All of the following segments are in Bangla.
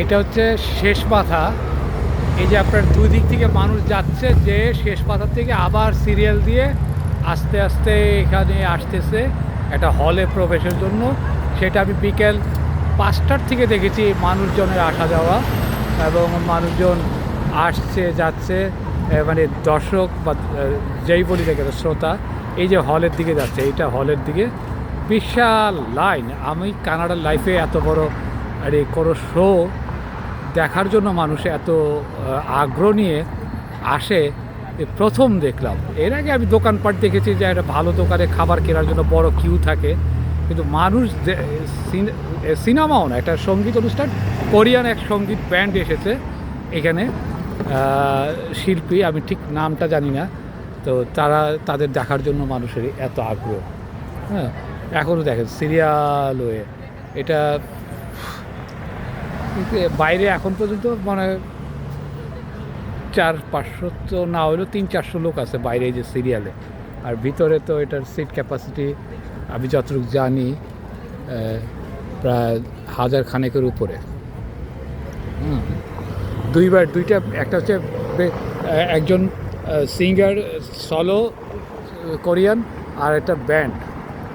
এটা হচ্ছে শেষ মাথা এই যে আপনার দুই দিক থেকে মানুষ যাচ্ছে যে শেষ মাথার থেকে আবার সিরিয়াল দিয়ে আস্তে আস্তে এখানে আসতেছে একটা হলে প্রবেশের জন্য। সেটা আমি বিকেল পাঁচটার থেকে দেখেছি মানুষজনের আসা যাওয়া এবং মানুষজন আসছে, যাচ্ছে মানে দর্শক বা যেই বলি দেখে শ্রোতা, এই যে হলের দিকে যাচ্ছে, এইটা হলের দিকে। বিশাল লাইন। আমি কানাডার লাইফে এত বড় আরে কোনো শো। দেখার জন্য মানুষ এত আগ্রহ নিয়ে আসে প্রথম দেখলাম। এর আগে আমি দোকানপাট দেখেছি যে একটা ভালো দোকানে খাবার কেনার জন্য বড় কিউ থাকে। কিন্তু মানুষ সিনেমাও না, একটা সংগীত অনুষ্ঠান, কোরিয়ান এক সংগীত ব্যান্ড এসেছে। এখানে শিল্পী, আমি ঠিক নামটা জানি না, তো তারা, তাদের দেখার জন্য মানুষের এত আগ্রহ। হ্যাঁ এখনও দেখেন, সিরিয়াল হয়ে। এটা কিন্তু বাইরে এখন পর্যন্ত মানে চার পাঁচশো তো না হলেও তিন চারশো লোক আছে বাইরে যে সিরিয়ালে আর ভিতরে তো এটার সিট ক্যাপাসিটি আমি যতটুকু জানি প্রায় হাজার খানেকের উপরে। দুইবার দুইটা, একটা হচ্ছে একজন সিঙ্গার সলো কোরিয়ান, আর একটা ব্যান্ড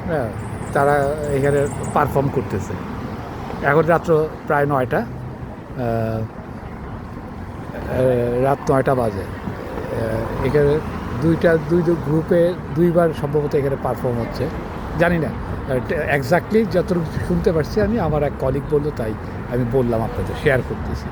হ্যাঁ তারা এখানে পারফর্ম করতেছে। এখন রাত্র প্রায় নয়টা রাত নয়টা বাজে। এখানে দুইটা, দুই দু- গ্রুপে দুইবার সম্ভবত এখানে পারফর্ম হচ্ছে। জানি না এক্স্যাক্টলি যতটুকু শুনতে পারছি আমি, আমার এক কলিগ বলল, তাই আমি বললাম আপনাদের শেয়ার করতেছি।